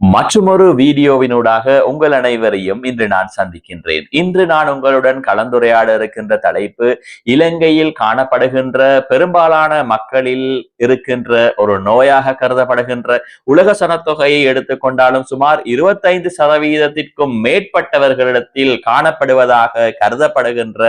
மற்றுமொரு வீடியோவினூடாக உங்கள் அனைவரையும் இன்று நான் சந்திக்கின்றேன். இன்று நான் உங்களுடன் கலந்துரையாட இருக்கின்ற தலைப்பு இலங்கையில் காணப்படுகின்ற பெரும்பாலான மக்களில் இருக்கின்ற ஒரு நோயாக கருதப்படுகின்ற உலக சனத்தொகையை எடுத்துக்கொண்டாலும் சுமார் இருபத்தைந்து சதவீதத்திற்கும் மேற்பட்டவர்களிடத்தில் காணப்படுவதாக கருதப்படுகின்ற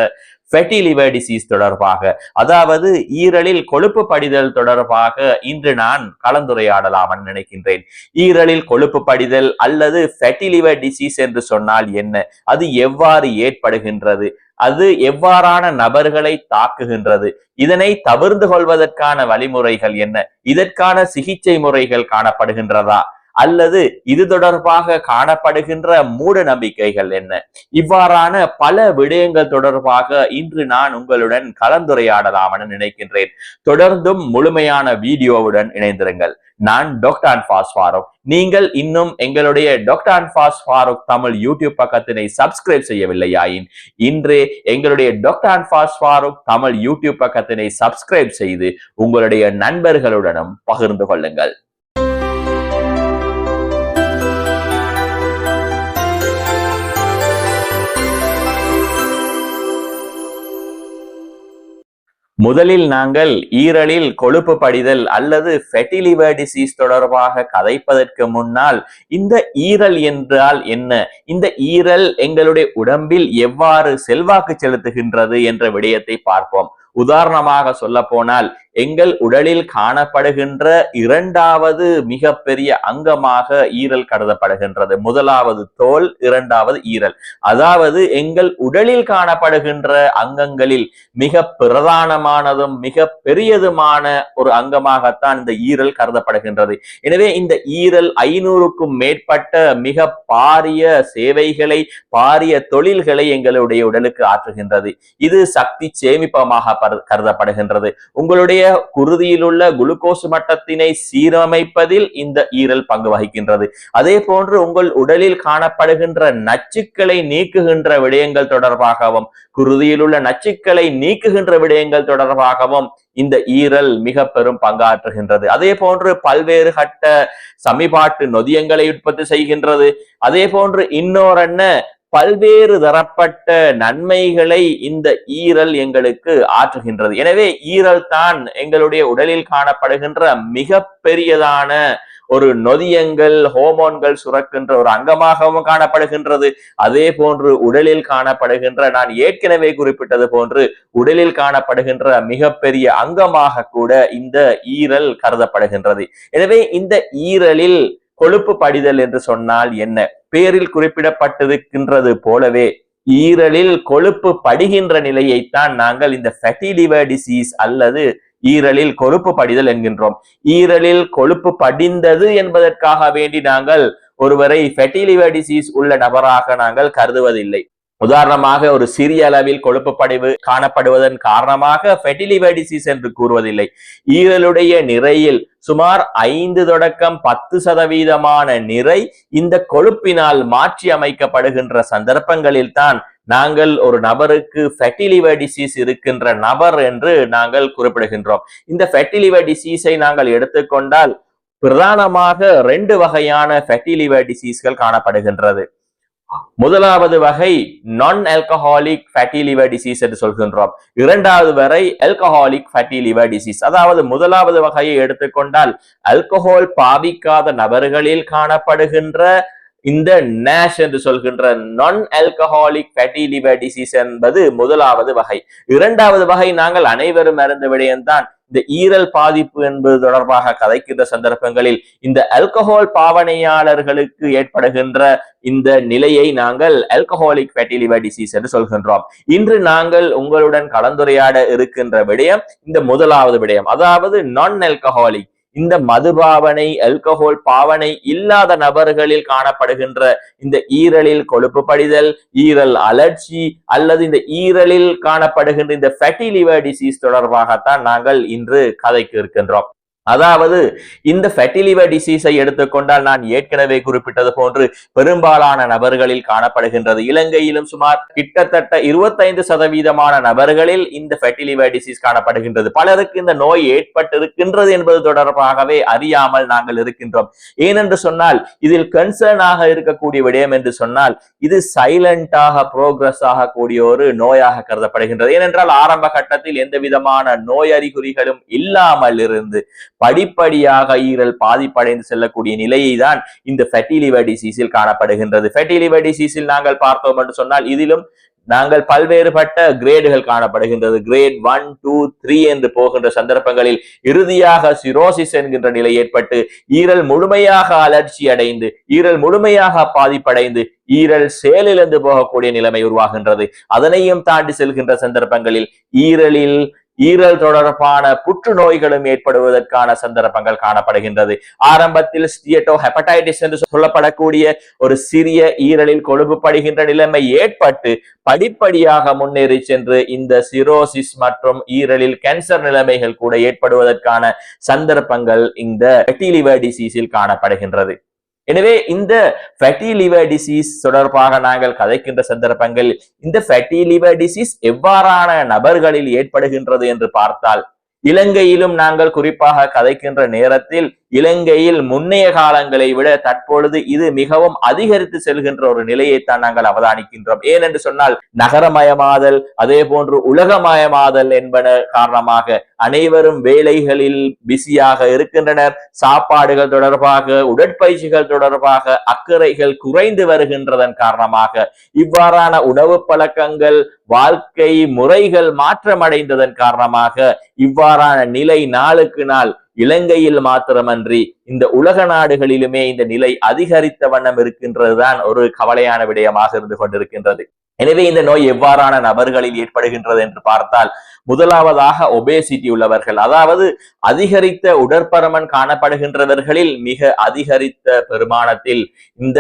ஃபெட்டி லிவர் டிசீஸ் தொடர்பாக அதாவது ஈரலில் கொழுப்பு படிதல் தொடர்பாக இன்று நான் கலந்துரையாடலாம் நினைக்கின்றேன். ஈரலில் கொழுப்பு படிதல் அல்லது ஃபெட்டி லிவர் டிசீஸ் என்று சொன்னால் என்ன? அது எவ்வாறு ஏற்படுகின்றது? அது எவ்வாறான நபர்களை தாக்குகின்றது? இதனை தவிர்ந்து கொள்வதற்கான வழிமுறைகள் என்ன? இதற்கான சிகிச்சை முறைகள் காணப்படுகின்றதா? அல்லது இது தொடர்பாக காணப்படுகின்ற மூட நம்பிக்கைகள் என்ன? இவ்வாறான பல விடயங்கள் தொடர்பாக இன்று நான் உங்களுடன் கலந்துரையாடலாம் என நினைக்கின்றேன். தொடர்ந்தும் முழுமையான வீடியோவுடன் இணைந்திருங்கள். நான் டாக்டர் அன்பாஸ் ஃபாரூக் நீங்கள் இன்னும் எங்களுடைய டாக்டர் அன்பாஸ் ஃபாரூக் தமிழ் யூடியூப் பக்கத்தினை சப்ஸ்கிரைப் செய்யவில்லையாயின் இன்றே எங்களுடைய டாக்டர் அன்பாஸ் ஃபாரூக் தமிழ் யூடியூப் பக்கத்தினை சப்ஸ்கிரைப் செய்து உங்களுடைய நண்பர்களுடனும் பகிர்ந்து கொள்ளுங்கள். முதலில் நாங்கள் ஈரலில் கொழுப்பு படிதல் அல்லது ஃபெட்டிலிவர் டிசீஸ் தொடர்பாக கதைப்பதற்கு முன்னால் இந்த ஈரல் என்றால் என்ன? இந்த ஈரல் எங்களுடைய உடம்பில் எவ்வாறு செல்வாக்கு செலுத்துகின்றது என்ற விடயத்தை பார்ப்போம். உதாரணமாக சொல்ல போனால் எங்கள் உடலில் காணப்படுகின்ற இரண்டாவது மிகப்பெரிய அங்கமாக ஈரல் கருதப்படுகின்றது. முதலாவது தோல் இரண்டாவது ஈரல். அதாவது எங்கள் உடலில் காணப்படுகின்ற அங்கங்களில் மிக பிரதானமானதும் மிக பெரியதுமான ஒரு அங்கமாகத்தான் இந்த ஈரல் கருதப்படுகின்றது. எனவே இந்த ஈரல் ஐநூறுக்கும் மேற்பட்ட மிக பாரிய சேவைகளை பாரிய தொழில்களை எங்களுடைய உடலுக்கு ஆற்றுகின்றது. இது சக்தி சேமிப்பமாக கருதப்படுகின்றது. உங்களுடைய குருதியிலுள்ள குளுக்கோஸ் மட்டத்தினை சீரமைப்பதில் இந்த ஈரல் பங்கு வகிக்கின்றது. அதே போன்று உங்கள் உடலில் காணப்படுகின்ற நச்சுக்களை நீக்குகின்ற விடயங்கள் தொடர்பாகவும் குருதியில் உள்ள நச்சுக்களை நீக்குகின்ற விடயங்கள் தொடர்பாகவும் இந்த ஈரல் மிக பெரும் பங்காற்றுகின்றது. அதே போன்று பல்வேறு கட்ட சமிபாட்டு நொதியங்களை உற்பத்தி செய்கின்றது. அதே போன்று இன்னொரு என்ன பல்வேறு தரப்பட்ட நன்மைகளை இந்த ஈரல் எங்களுக்கு ஆற்றுகின்றது. எனவே ஈரல் தான் எங்களுடைய உடலில் காணப்படுகின்ற மிக பெரியதான ஒரு நொதியங்கள் ஹோமோன்கள் சுரக்கின்ற ஒரு அங்கமாகவும் காணப்படுகின்றது. அதே போன்று உடலில் காணப்படுகின்ற நான் ஏற்கனவே குறிப்பிட்டது போன்று உடலில் காணப்படுகின்ற மிகப்பெரிய அங்கமாக கூட இந்த ஈரல் கருதப்படுகின்றது. எனவே இந்த ஈரலில் கொழுப்பு படிதல் என்று சொன்னால் என்ன? பேரில் குறிப்பிடப்பட்டிருக்கின்றது போலவே ஈரலில் கொழுப்பு படிகின்ற நிலையைத்தான் நாங்கள் இந்த ஃபெட்டி லிவர் டிசீஸ் அல்லது ஈரலில் கொழுப்பு படிதல் என்கின்றோம். ஈரலில் கொழுப்பு படிந்தது என்பதற்காக வேண்டி நாங்கள் ஒருவரை ஃபெட்டி லிவர் டிசீஸ் உள்ள நபராக நாங்கள் கருதுவதில்லை. உதாரணமாக ஒரு சிறிய அளவில் கொழுப்பு படிவு காணப்படுவதன் காரணமாக ஃபெட்டிலிவர் டிசீஸ் என்று கூறுவதில்லை. ஈரலுடைய நிறையில் சுமார் ஐந்து தொடக்கம் பத்து சதவீதமான நிறை இந்த கொழுப்பினால் மாற்றி அமைக்கப்படுகின்ற சந்தர்ப்பங்களில் தான் நாங்கள் ஒரு நபருக்கு ஃபெட்டிலிவர் டிசீஸ் இருக்கின்ற நபர் என்று நாங்கள் குறிப்பிடுகின்றோம். இந்த ஃபெட்டிலிவர் டிசீஸை நாங்கள் எடுத்துக்கொண்டால் பிரதானமாக ரெண்டு வகையான ஃபெட்டிலிவர் டிசீஸ்கள் காணப்படுகின்றது. முதலாவது வகை நான் ஆல்கஹாலிக் ஃபேட்டி லிவர் டிசீஸ் என்று சொல்கின்றோம். இரண்டாவது வரை ஆல்கஹாலிக் ஃபேட்டி லிவர் டிசீஸ் அதாவது முதலாவது வகையை எடுத்துக்கொண்டால் அல்கஹால் பாவிக்காத நபர்களில் காணப்படுகின்ற இந்த நேஷ் என்று சொல்கின்ற நான் ஆல்கஹாலிக் ஃபேட்டி லிவர் டிசீஸ் என்பது முதலாவது வகை. இரண்டாவது வகை நாங்கள் அனைவரும் அறிந்த விடயம்தான் இந்த ஈரல் பாதிப்பு என்பது தொடர்பாக கதைக்கின்ற சந்தர்ப்பங்களில் இந்த அல்கஹால் பாவனையாளர்களுக்கு ஏற்படுகின்ற இந்த நிலையை நாங்கள் அல்கஹாலிக் ஃபேட்டி லிவர் டிசீஸ் என்று சொல்கின்றோம். இன்று நாங்கள் உங்களுடன் கலந்துரையாட இருக்கின்ற விடயம் இந்த முதலாவது விடயம். அதாவது நான் அல்கஹாலிக் இந்த மது பாவனை அல்கஹோல் பாவனை இல்லாத நபர்களில் காணப்படுகின்ற இந்த ஈரலில் கொழுப்பு படிதல் ஈரல் அலர்ச்சி அல்லது இந்த ஈரலில் காணப்படுகின்ற இந்த ஃபெட்டி லிவர் டிசீஸ் தொடர்பாகத்தான் நாங்கள் இன்று கதைக்கு இருக்கின்றோம். அதாவது இந்த ஃபெட்டிலிவர் டிசீஸை எடுத்துக்கொண்டால் நான் ஏற்கனவே குறிப்பிட்டது போன்று பெரும்பாலான நபர்களில் காணப்படுகின்றது. இலங்கையிலும் சுமார் கிட்டத்தட்ட இருபத்தைந்து சதவீதமான நபர்களில் இந்த ஃபெட்டிலிவர் டிசீஸ் காணப்படுகின்றது. பலருக்கு இந்த நோய் ஏற்பட்டிருக்கின்றது என்பது தொடர்பாகவே அறியாமல் நாங்கள் இருக்கின்றோம். ஏனென்று சொன்னால் இதில் கன்சர்ன் ஆக இருக்கக்கூடிய விடயம் என்று சொன்னால் இது சைலண்டாக புரோகிரஸ் ஆகக்கூடிய ஒரு நோயாக கருதப்படுகின்றது. ஏனென்றால் ஆரம்ப கட்டத்தில் எந்த விதமான நோய் அறிகுறிகளும் இல்லாமல் இருந்து படிப்படியாக ஈரல் பாதிப்படைந்து செல்லக்கூடிய நிலையை தான் இந்த ஃபெட்டிலிவர் டிசீஸில் காணப்படுகின்றது. ஃபெட்டிலிவர் டிசீஸில் நாங்கள் பார்த்தோம் என்று சொன்னால் இதிலும் நாங்கள் பல்வேறுபட்ட கிரேடுகள் காணப்படுகின்றது. கிரேட் ஒன் டூ த்ரீ என்று போகின்ற சந்தர்ப்பங்களில் இறுதியாக சிரோசிஸ் என்கின்ற நிலை ஏற்பட்டு ஈரல் முழுமையாக அலர்ச்சி அடைந்து ஈரல் முழுமையாக பாதிப்படைந்து ஈரல் செயலிழந்து போகக்கூடிய நிலைமை உருவாகின்றது. அதனையும் தாண்டி செல்கின்ற சந்தர்ப்பங்களில் ஈரலில் ஈரல் தொடர்பான புற்றுநோய்களும் ஏற்படுவதற்கான சந்தர்ப்பங்கள் காணப்படுகின்றது. ஆரம்பத்தில் ஸ்டியட்டோ ஹெப்படைட்டிஸ் என்று சொல்லப்படக்கூடிய ஒரு சிறிய ஈரலில் கொழுப்புப்படுகின்ற நிலைமை ஏற்பட்டு படிப்படியாக முன்னேறி சென்று இந்த சிரோசிஸ் மற்றும் ஈரலில் கேன்சர் நிலைமைகள் கூட ஏற்படுவதற்கான சந்தர்ப்பங்கள் இந்த டிசீஸில் காணப்படுகின்றது. எனவே இந்த ஃபேட்டி லிவர் டிசீஸ் தொடர்பாக நாங்கள் கதைக்கின்ற சந்தர்ப்பங்கள் இந்த ஃபேட்டி லிவர் டிசீஸ் எவ்வாறான நபர்களில் ஏற்படுகின்றது என்று பார்த்தால் இலங்கையிலும் நாங்கள் குறிப்பாக கதைக்கின்ற நேரத்தில் இலங்கையில் முன்னைய காலங்களை விட தற்பொழுது இது மிகவும் அதிகரித்து செல்கின்ற ஒரு நிலையைத்தான் நாங்கள் அவதானிக்கின்றோம். ஏனென்று சொன்னால் நகரமயமாதல் அதே போன்று உலகமயமாதல் என்பன காரணமாக அனைவரும் வேலைகளில் பிஸியாக இருக்கின்றனர். சாப்பாடுகள் தொடர்பாக உடற்பயிற்சிகள் தொடர்பாக அக்கறைகள் குறைந்து வருகின்றதன் காரணமாக இவ்வாறான உணவு பழக்கங்கள் வாழ்க்கை முறைகள் மாற்றமடைந்ததன் காரணமாக இவ்வாறான நிலை நாளுக்கு நாள் இலங்கையில் மாத்திரமன்றி இந்த உலக நாடுகளிலுமே இந்த நிலை அதிகரித்த வண்ணம் இருக்கின்றதுதான் ஒரு கவலையான விடயமாக இருந்து கொண்டிருக்கின்றது. எனவே இந்த நோய் எவ்வாறான நபர்களில் ஏற்படுகின்றது என்று பார்த்தால் முதலாவதாக ஒபேசிட்டி உள்ளவர்கள் அதாவது அதிகரித்த உடற்பருமன் காணப்படுகின்றவர்களில் மிக அதிகரித்த பெருமானத்தில் இந்த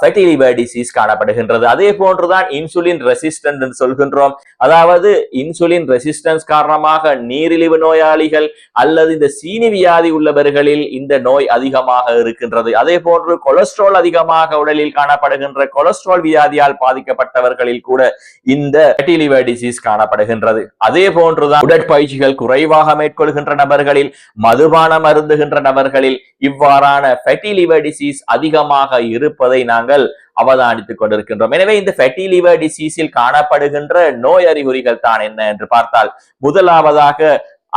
ஃபெட்டி லிவர் டிசீஸ் காணப்படுகின்றது. அதே போன்றுதான் இன்சுலின் ரெசிஸ்டன்ட் என்று சொல்கின்றோம். அதாவது இன்சுலின் ரெசிஸ்டன்ஸ் காரணமாக நீரிழிவு நோயாளிகள் அல்லது இந்த சீனி வியாதி உள்ளவர்களில் இந்த நோய் அதிகமாக இருக்கின்றது. அதே போன்று கொலஸ்ட்ரால் அதிகமாக உடலில் காணப்படுகின்ற கொலஸ்ட்ரால் வியாதியால் பாதிக்கப்பட்டவர்களில் கூட இந்த ஃபெட்டி லிவர் டிசீஸ் காணப்படுகின்றது. அதே போன்றுதான் உடற்பயிற்சிகள் குறைவாக மேற்கொள்கின்ற நபர்களில் மதுபானம் அருந்துகின்ற நபர்களில் இவ்வாறான ஃபெட்டி லிவர் டிசீஸ் அதிகமாக இருப்பதை நாங்கள் அவதானித்துக் கொண்டிருக்கின்றோம். எனவே இந்த ஃபெட்டி லிவர் டிசீஸில் காணப்படுகின்ற நோய் அறிகுறிகள் தான் என்ன என்று பார்த்தால் முதலாவதாக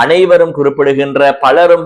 அனைவரும் குறிப்பிடுகின்ற பலரும்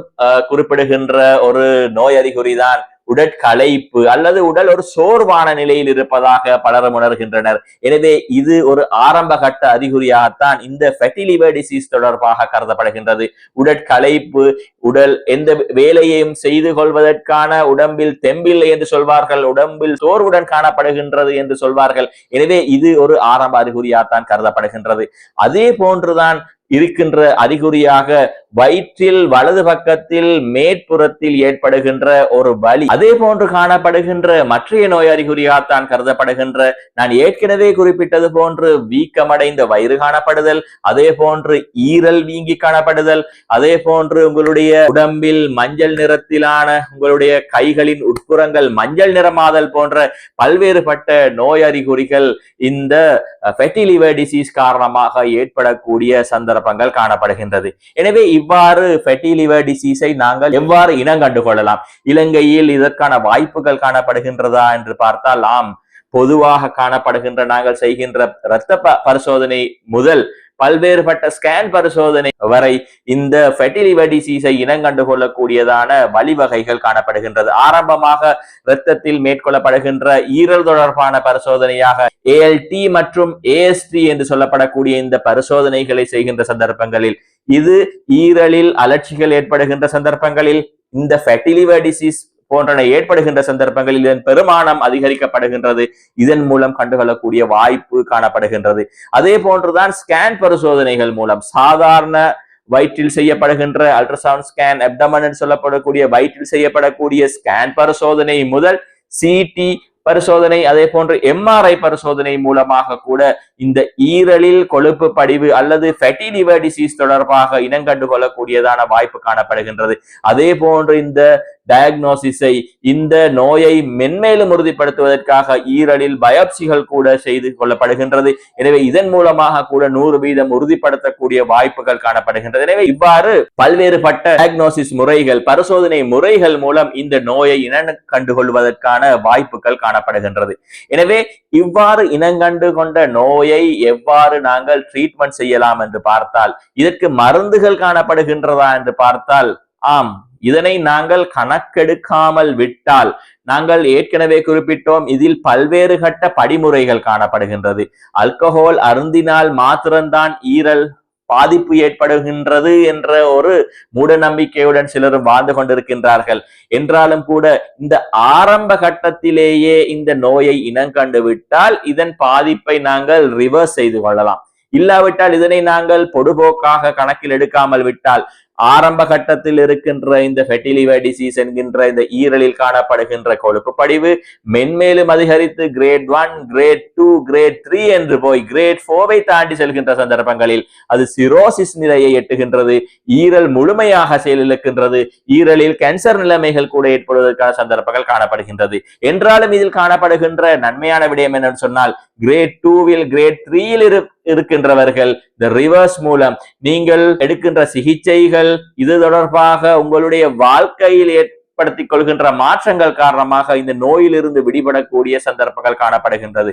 குறிப்பிடுகின்ற ஒரு நோய் அறிகுறி தான் உடற்களைப்பு அல்லது உடல் ஒரு சோர்வான நிலையில் இருப்பதாக பலரும் உணர்கின்றனர். எனவே இது ஒரு ஆரம்ப கட்ட அறிகுறியாகத்தான் இந்த ஃபெட்டிலிவர் டிசீஸ் தொடர்பாக கருதப்படுகின்றது. உடற்களைப்பு உடல் எந்த வேலையையும் செய்து கொள்வதற்கான உடம்பில் தெம்பில்லை என்று சொல்வார்கள் உடம்பில் சோர்வுடன் காணப்படுகின்றது என்று சொல்வார்கள். எனவே இது ஒரு ஆரம்ப அறிகுறியாகத்தான் கருதப்படுகின்றது. அதே போன்றுதான் இருக்கின்ற அறிகுறியாக வயிற்றில் வலது பக்கத்தில் மேற்புறத்தில் ஏற்படுகின்ற ஒரு வலி. அதே போன்று காணப்படுகின்ற மற்றைய நோய் அறிகுறியாகத்தான் கருதப்படுகின்ற நான் ஏற்கனவே குறிப்பிட்டது போன்று வீக்கமடைந்த வயிறு காணப்படுதல் அதே போன்று ஈரல் வீங்கி காணப்படுதல் அதே போன்று உங்களுடைய உடம்பில் மஞ்சள் நிறத்திலான உங்களுடைய கைகளின் உட்புறங்கள் மஞ்சள் நிறமாதல் போன்ற பல்வேறுபட்ட நோய் அறிகுறிகள் இந்த ஃபெட்டிலிவர் டிசீஸ் காரணமாக ஏற்படக்கூடிய சந்தர்ப்பம். சந்தர்ப்பங்கள் காணப்படுகின்றது. எனவே இவ்வாறு ஃபெட்டி லிவர் டிசீஸை நாங்கள் எவ்வாறு இனம் கண்டு கொள்ளலாம் இலங்கையில் இதற்கான வாய்ப்புகள் காணப்படுகின்றதா என்று பார்த்தால் ஆம். பொதுவாக காணப்படுகின்ற நாங்கள் செய்கின்ற இரத்த பரிசோதனை முதல் பல்வேறுபட்ட ஸ்கேன் பரிசோதனை வரை இந்த ஃபெட்டிலிவர் டிசீஸை இனங்கண்டு கொள்ளக்கூடியதான வழிவகைகள் காணப்படுகின்றது. ஆரம்பமாக இரத்தத்தில் மேற்கொள்ளப்படுகின்ற ஈரல் தொடர்பான பரிசோதனையாக ஏஎல்டி மற்றும் ஏஎஸ்டி என்று சொல்லப்படக்கூடிய இந்த பரிசோதனைகளை செய்கின்ற சந்தர்ப்பங்களில் இது ஈரலில் அலட்சிகள் ஏற்படுகின்ற சந்தர்ப்பங்களில் இந்த ஃபெட்டிலிவர் டிசீஸ் போன்றன ஏற்படுகின்ற சந்தர்ப்பங்களில் இதன் பெருமானம் அதிகரிக்கப்படுகின்றது. இதன் மூலம் கண்டுகொள்ளக்கூடிய வாய்ப்பு காணப்படுகின்றது. அதே போன்றுதான் ஸ்கேன் பரிசோதனைகள் மூலம் சாதாரண வயிற்றில் செய்யப்படுகின்ற அல்ட்ராசவுண்ட் ஸ்கேன் அப்டமன் சொல்லப்படக்கூடிய வயிற்றில் செய்யப்படக்கூடிய ஸ்கேன் பரிசோதனை முதல் சிடி பரிசோதனை அதே போன்று எம்ஆர்ஐ பரிசோதனை மூலமாக கூட இந்த ஈரலில் கொழுப்பு படிவு அல்லது ஃபெட்டி லிவர் டிசீஸ் தொடர்பாக இனங்கண்டு கொள்ளக்கூடியதான வாய்ப்பு காணப்படுகின்றது. அதே போன்று இந்த டயக்னோசிஸை இந்த நோயை மென்மேலும் உறுதிப்படுத்துவதற்காக ஈரலில் பயாப்சிகள் கூட செய்து கொள்ளப்படுகின்றது. எனவே இதன் மூலமாக கூட நூறு வீதம் உறுதிப்படுத்தக்கூடிய வாய்ப்புகள் காணப்படுகின்றது. எனவே இவ்வாறு பல்வேறுபட்ட டயக்னோசிஸ் முறைகள் பரிசோதனை முறைகள் மூலம் இந்த நோயை இன கண்டுகொள்வதற்கான வாய்ப்புகள் காணப்படுகின்றது. எனவே இவ்வாறு இனங்கண்டு கொண்ட நோயை எவ்வாறு நாங்கள் ட்ரீட்மெண்ட் செய்யலாம் என்று பார்த்தால் இதற்கு மருந்துகள் காணப்படுகின்றதா என்று பார்த்தால் ஆம் இதனை நாங்கள் கணக்கெடுக்காமல் விட்டால் நாங்கள் ஏற்கனவே குறிப்பிட்டோம் இதில் பல்வேறு கட்ட படிமுறைகள் காணப்படுகின்றது. அல்கஹோல் அருந்தினால் மாத்திரம்தான் ஈரல் பாதிப்பு ஏற்படுகின்றது என்ற ஒரு மூட நம்பிக்கையுடன் சிலரும் வாழ்ந்து கொண்டிருக்கின்றார்கள். என்றாலும் கூட இந்த ஆரம்ப கட்டத்திலேயே இந்த நோயை இனங்கண்டு விட்டால் இதன் பாதிப்பை நாங்கள் ரிவர்ஸ் செய்து கொள்ளலாம். இல்லாவிட்டால் இதனை நாங்கள் பொடுபோக்காக கணக்கில் எடுக்காமல் விட்டால் ஆரம்ப கட்டத்தில் இருக்கின்ற இந்த ஃபெட்டிலிவர் டிசீஸ் என்கின்ற இந்த ஈரலில் காணப்படுகின்ற கொழுப்பு படிவு மென்மேலும் அதிகரித்து grade one grade two grade three என்று போய் கிரேட் போரை தாண்டி செல்கின்ற சந்தர்ப்பங்களில் அது சிரோசிஸ் நிலையை எட்டுகின்றது ஈரல் முழுமையாக செயலிழக்கின்றது ஈரலில் கேன்சர் நிலைமைகள் கூட ஏற்படுவதற்கான சந்தர்ப்பங்கள் காணப்படுகின்றது. என்றாலும் இதில் காணப்படுகின்ற நன்மையான விடயம் என்னன்னு சொன்னால் கிரேட் டூவில் கிரேட் த்ரீயில் இரு இருக்கின்றவர்கள் இந்த ரிவர்ஸ் மூலம் நீங்கள் எடுக்கின்ற சிகிச்சைகள் இது தொடர்பாக உங்களுடைய வாழ்க்கையில் ஏற்படுத்திக் கொள்கின்ற மாற்றங்கள் காரணமாக இந்த நோயிலிருந்து விடுபடக்கூடிய சந்தர்ப்பங்கள் காணப்படுகின்றது.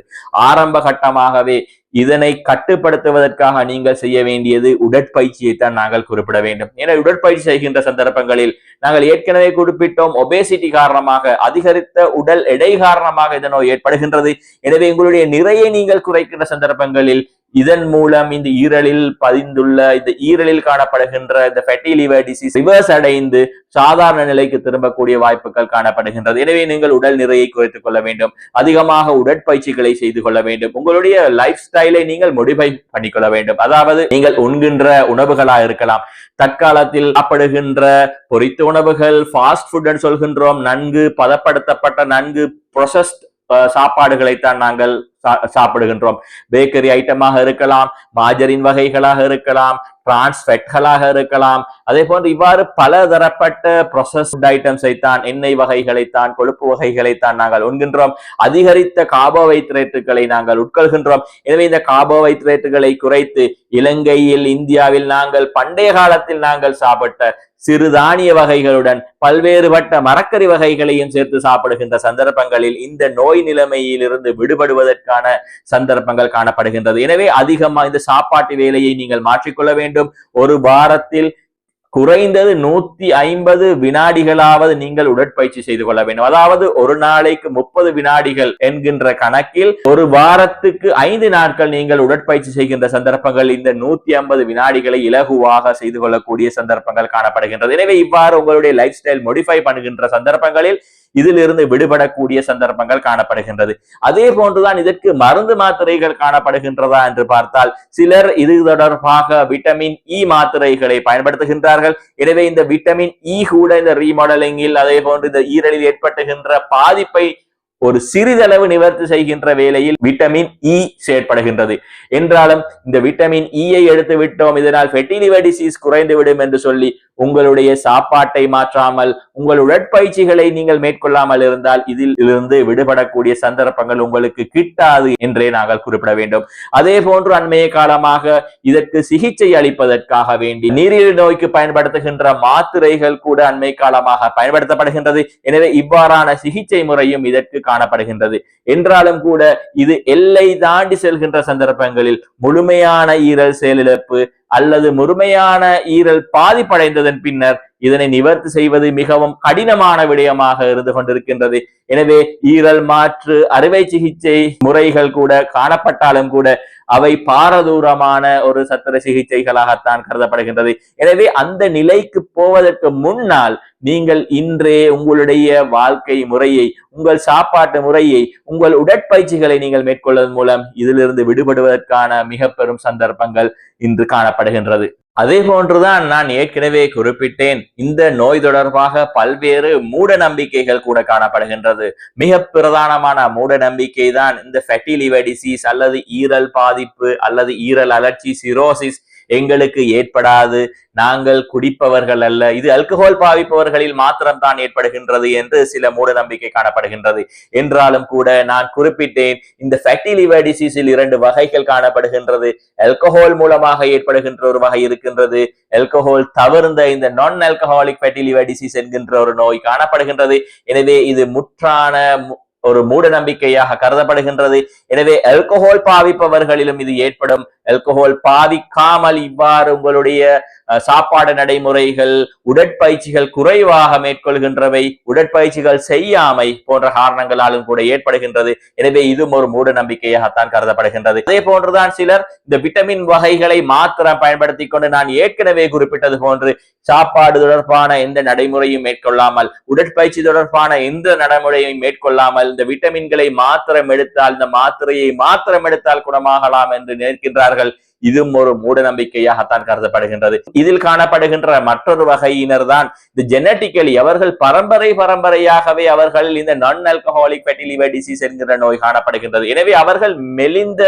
ஆரம்ப கட்டமாகவே இதனை கட்டுப்படுத்துவதற்காக நீங்கள் செய்ய வேண்டியது உடற்பயிற்சியை தான் நாங்கள் குறிப்பிட வேண்டும். ஏன்னா உடற்பயிற்சி செய்கின்ற சந்தர்ப்பங்களில் நாங்கள் ஏற்கனவே குறிப்பிட்டோம் ஒபேசிட்டி காரணமாக அதிகரித்த உடல் எடை காரணமாக இந்த நோய் ஏற்படுகின்றது. எனவே உங்களுடைய நிறையை நீங்கள் குறைக்கின்ற சந்தர்ப்பங்களில் இதன் மூலம் இந்த ஈரலில் பதிந்துள்ள இந்த ஈரலில் காணப்படுகின்ற இந்த ஃபெட்டி லிவர் டிசீஸ் ரிவர்ஸ் அடைந்து சாதாரண நிலைக்கு திரும்பக்கூடிய வாய்ப்புகள் காணப்படுகின்றது. எனவே நீங்கள் உடல் நிறையை குறைத்துக் கொள்ள வேண்டும். அதிகமாக உடற்பயிற்சிகளை செய்து கொள்ள வேண்டும். உங்களுடைய லைஃப் ஸ்டைலை நீங்கள் மோடிஃபை பண்ணிக்கொள்ள வேண்டும். அதாவது நீங்கள் உண்கின்ற உணவுகளா இருக்கலாம். தற்காலத்தில் சாப்பிடுகின்ற பொரித்த உணவுகள் ஃபாஸ்ட் ஃபுட் சொல்கின்றோம். நன்கு பதப்படுத்தப்பட்ட நன்கு ப்ரொசஸ்ட் சாப்பாடுகளைத்தான் நாங்கள் சாப்பிடுகின்றோம். பேக்கரி ஐட்டமாக இருக்கலாம் மாஜரின் வகைகளாக இருக்கலாம் டிரான்ஸ்பெட்களாக இருக்கலாம். அதே போன்று இவ்வாறு பல தரப்பட்ட ப்ரொசஸ்ட் ஐட்டம்ஸை தான் எண்ணெய் வகைகளைத்தான் கொழுப்பு வகைகளைத்தான் நாங்கள் உண்கின்றோம். அதிகரித்த கார்போஹைட்ரேட்டுகளை நாங்கள் உட்கொள்கின்றோம். எனவே இந்த கார்போஹைட்ரேட்டுகளை குறைத்து இலங்கையில் இந்தியாவில் நாங்கள் பண்டைய காலத்தில் நாங்கள் சாப்பிட்ட சிறுதானிய வகைகளுடன் பல்வேறுபட்ட மரக்கறி வகைகளையும் சேர்த்து சாப்பிடுகின்ற சந்தர்ப்பங்களில் இந்த நோய் நிலைமையில் இருந்து விடுபடுவதற்கான சந்தர்ப்பங்கள் காணப்படுகின்றது. எனவே அதிகமாக இந்த சாப்பாட்டு வேலையை நீங்கள் மாற்றிக்கொள்ள வேண்டும். ஒரு வாரத்தில் குறைந்தது நூத்தி ஐம்பது வினாடிகளாவது நீங்கள் உடற்பயிற்சி செய்து கொள்ள வேண்டும். அதாவது ஒரு நாளைக்கு முப்பது வினாடிகள் என்கின்ற கணக்கில் ஒரு வாரத்துக்கு ஐந்து நாட்கள் நீங்கள் உடற்பயிற்சி செய்கின்ற சந்தர்ப்பங்கள் இந்த நூத்தி ஐம்பது வினாடிகளை இலகுவாக செய்து கொள்ளக்கூடிய சந்தர்ப்பங்கள் காணப்படுகின்றது. எனவே இவ்வாறு உங்களுடைய லைஃப் ஸ்டைல் மோடிஃபை பண்ணுகின்ற சந்தர்ப்பங்களில் இதிலிருந்து விடுபடக்கூடிய சந்தர்ப்பங்கள் காணப்படுகின்றது. அதே போன்றுதான் இதற்கு மருந்து மாத்திரைகள் காணப்படுகின்றதா என்று பார்த்தால் சிலர் இது தொடர்பாக விட்டமின் இ e மாத்திரைகளை பயன்படுத்துகின்றார்கள். எனவே இந்த விட்டமின் இ e கூட இந்த ரீமாடலிங்கில் அதே போன்று இந்த ஈரலில் ஏற்பட்டுகின்ற பாதிப்பை ஒரு சிறிதளவு நிவர்த்தி செய்கின்ற வேளையில் விட்டமின் இ e செயற்படுகின்றது. என்றாலும் இந்த விட்டமின் இயை e எடுத்து விட்டோம் இதனால் ஃபெட்டிலிவர் டிசீஸ் குறைந்துவிடும் என்று சொல்லி உங்களுடைய சாப்பாட்டை மாற்றாமல் உங்கள் உடற்பயிற்சிகளை நீங்கள் மேற்கொள்ளாமல் இருந்தால் இதில் இருந்து விடுபடக்கூடிய சந்தர்ப்பங்கள் உங்களுக்கு கிட்டாது என்றே நாங்கள் குறிப்பிட வேண்டும். அதே போன்று அண்மைய காலமாக இதற்கு சிகிச்சை அளிப்பதற்காக வேண்டி நீரிழிவு நோய்க்கு பயன்படுத்துகின்ற மாத்திரைகள் கூட அண்மை காலமாக பயன்படுத்தப்படுகின்றது. எனவே இவ்வாறான சிகிச்சை முறையும் இதற்கு காணப்படுகின்றது. என்றாலும் கூட இது எல்லை தாண்டி செல்கின்ற சந்தர்ப்பங்களில் முழுமையான ஈரல் செயலிழப்பு அல்லது முழுமையான ஈரல் பாதிப்படைந்ததன் பின்னர் இதனை நிவர்த்தி செய்வது மிகவும் கடினமான விடயமாக இருந்து கொண்டிருக்கின்றது. எனவே ஈரல் மாற்று அறுவை சிகிச்சை முறைகள் கூட காணப்பட்டாலும் கூட அவை பாரதூரமான ஒரு சத்திர சிகிச்சைகளாகத்தான் கருதப்படுகின்றது. எனவே அந்த நிலைக்கு போவதற்கு முன்னால் நீங்கள் இன்றே உங்களுடைய வாழ்க்கை முறையை உங்கள் சாப்பாட்டு முறையை உங்கள் உடற்பயிற்சிகளை நீங்கள் மேற்கொள்வதன் மூலம் இதிலிருந்து விடுபடுவதற்கான மிக பெரும் சந்தர்ப்பங்கள் இன்று காணப்படுகின்றது. அதே போன்றுதான் நான் ஏற்கனவே குறிப்பிட்டேன். இந்த நோய் தொடர்பாக பல்வேறு மூட நம்பிக்கைகள் கூட காணப்படுகின்றது. மிக பிரதானமான மூட நம்பிக்கை தான் இந்த ஃபெட்டி லிவர் டிசீஸ் அல்லது ஈரல் பாதிப்பு அல்லது ஈரல் அலர்ச்சி சிரோசிஸ் எங்களுக்கு ஏற்படாது. நாங்கள் குடிப்பவர்கள் அல்ல. இது அல்கஹால் பாவிப்பவர்களில் மாத்திரம்தான் ஏற்படுகின்றது என்று சில மூட நம்பிக்கை காணப்படுகின்றது. என்றாலும் கூட நான் குறிப்பிட்டேன் இந்த ஃபேட்டி லிவர் டிசீஸில் இரண்டு வகைகள் காணப்படுகின்றது. அல்கஹால் மூலமாக ஏற்படுகின்ற ஒரு வகை இருக்கின்றது. அல்கஹால் தவிர்ந்த இந்த நான் அல்கஹாலிக் ஃபேட்டி லிவர் டிசீஸ் என்கின்ற ஒரு நோய் காணப்படுகின்றது. எனவே இது முற்றான ஒரு மூட நம்பிக்கையாக கருதப்படுகின்றது. எனவே அல்கஹால் பாவிப்பவர்களிலும் இது ஏற்படும். அல்கஹால் பாதிக்காமல் இவ்வாறு உங்களுடைய சாப்பாடு நடைமுறைகள் உடற்பயிற்சிகள் குறைவாக மேற்கொள்கின்றவை உடற்பயிற்சிகள் செய்யாமை போன்ற காரணங்களாலும் கூட ஏற்படுகின்றது. எனவே இதுவும் ஒரு மூட நம்பிக்கையாகத்தான் கருதப்படுகின்றது. அதே போன்றுதான் சிலர் இந்த விட்டமின் வகைகளை மாத்திரம் பயன்படுத்தி கொண்டு நான் ஏற்கனவே குறிப்பிட்டது போன்று சாப்பாடு தொடர்பான எந்த நடைமுறையும் மேற்கொள்ளாமல் உடற்பயிற்சி தொடர்பான எந்த நடைமுறையும் மேற்கொள்ளாமல் இந்த விட்டமின்களை மாத்திரம் எடுத்தால் இந்த மாத்திரையை மாத்திரம் எடுத்தால் குணமாகலாம் என்று நினைக்கின்றார்கள். இதுவும் ஒரு மூட நம்பிக்கையாகத்தான் கருதப்படுகின்றது. இதில் காணப்படுகின்ற மற்றொரு வகையினர் தான் இந்த ஜெனட்டிக்கலி அவர்கள் பரம்பரை பரம்பரையாகவே அவர்கள் இந்த நான் அல்கஹாலிக் ஃபேட்டி லிவர் டிசீஸ் என்கிற நோய் காணப்படுகின்றது. எனவே அவர்கள் மெலிந்த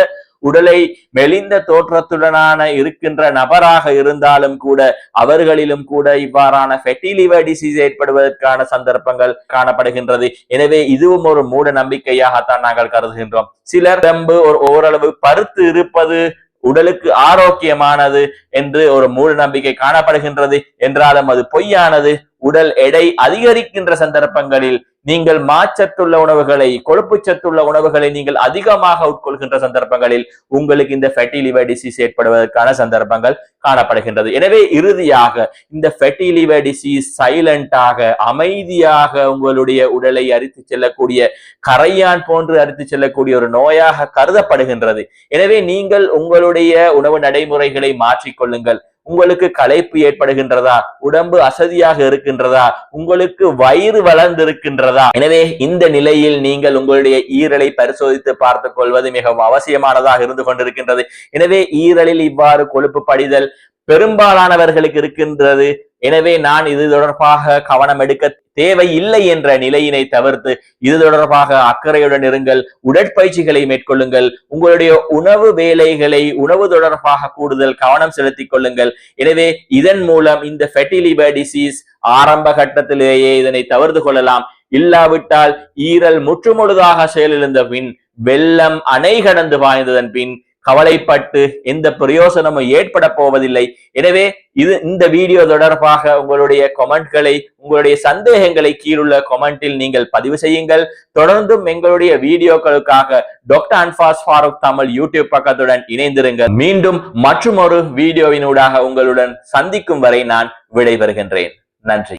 உடலை மெலிந்த தோற்றத்துடனான இருக்கின்ற நபராக இருந்தாலும் கூட அவர்களிலும் கூட இவ்வாறான ஃபெட்டிலிவர் டிசீஸ் ஏற்படுவதற்கான சந்தர்ப்பங்கள் காணப்படுகின்றது. எனவே இதுவும் ஒரு மூட நம்பிக்கையாகத்தான் நாங்கள் கருதுகின்றோம். சிலர் டம்பு ஒரு ஓரளவு பருத்து இருப்பது உடலுக்கு ஆரோக்கியமானது என்று ஒரு மூட நம்பிக்கை காணப்படுகின்றது. என்றாலும் அது பொய்யானது. உடல் எடை அதிகரிக்கின்ற சந்தர்ப்பங்களில் நீங்கள் மாச்சத்துள்ள உணவுகளை கொழுப்பு சத்துள்ள உணவுகளை நீங்கள் அதிகமாக உட்கொள்கின்ற சந்தர்ப்பங்களில் உங்களுக்கு இந்த ஃபெட்டி லிவர் டிசீஸ் ஏற்படுவதற்கான சந்தர்ப்பங்கள் காணப்படுகின்றது. எனவே இறுதியாக இந்த ஃபெட்டி லிவர் டிசீஸ் சைலண்டாக அமைதியாக உங்களுடைய உடலை அரித்து செல்லக்கூடிய கரையான் போன்று அரித்து செல்லக்கூடிய ஒரு நோயாக கருதப்படுகின்றது. எனவே நீங்கள் உங்களுடைய உணவு நடைமுறைகளை மாற்றிக்கொள்ளுங்கள் உங்களுக்கு களைப்பு ஏற்படுகின்றதா? உடம்பு அசதியாக இருக்கின்றதா? உங்களுக்கு வயிறு வளர்ந்திருக்கின்றதா? எனவே இந்த நிலையில் நீங்கள் உங்களுடைய ஈரலை பரிசோதித்து பார்த்துக் கொள்வது மிகவும் அவசியமானதாக இருந்து கொண்டிருக்கின்றது. எனவே ஈரலில் இவ்வாறு கொழுப்பு படிதல் பெரும்பாலானவர்களுக்கு இருக்கின்றது. எனவே நான் இது தொடர்பாக கவனம் எடுக்க தேவை இல்லை என்ற நிலையினை தவிர்த்து இது தொடர்பாக அக்கறையுடன் இருங்கள். உடற்பயிற்சிகளை மேற்கொள்ளுங்கள். உங்களுடைய உணவு வேலைகளை உணவு தொடர்பாக கூடுதல் கவனம் செலுத்திக் கொள்ளுங்கள். எனவே இதன் மூலம் இந்த ஃபெட்டிலிபர் டிசீஸ் ஆரம்ப கட்டத்திலேயே இதனை தவிர்த்து கொள்ளலாம். இல்லாவிட்டால் ஈரல் முற்றுமுழுதாக செயலிழந்த பின் வெள்ளம் அணை கடந்து பாய்ந்ததன் பின் கவலைப்பட்டு எந்த பிரயோசனமும் ஏற்பட போவதில்லை. எனவே இது இந்த வீடியோ தொடர்பாக உங்களுடைய கொமெண்ட்களை உங்களுடைய சந்தேகங்களை கீழுள்ள கொமெண்டில் நீங்கள் பதிவு செய்யுங்கள். தொடர்ந்தும் எங்களுடைய வீடியோக்களுக்காக டாக்டர் அன்பாஸ் ஃபாரூக் தமிழ் யூடியூப் பக்கத்துடன் இணைந்திருங்கள். மீண்டும் மற்றும் ஒரு வீடியோவினூடாக உங்களுடன் சந்திக்கும் வரை நான் விடைபெறுகின்றேன். நன்றி.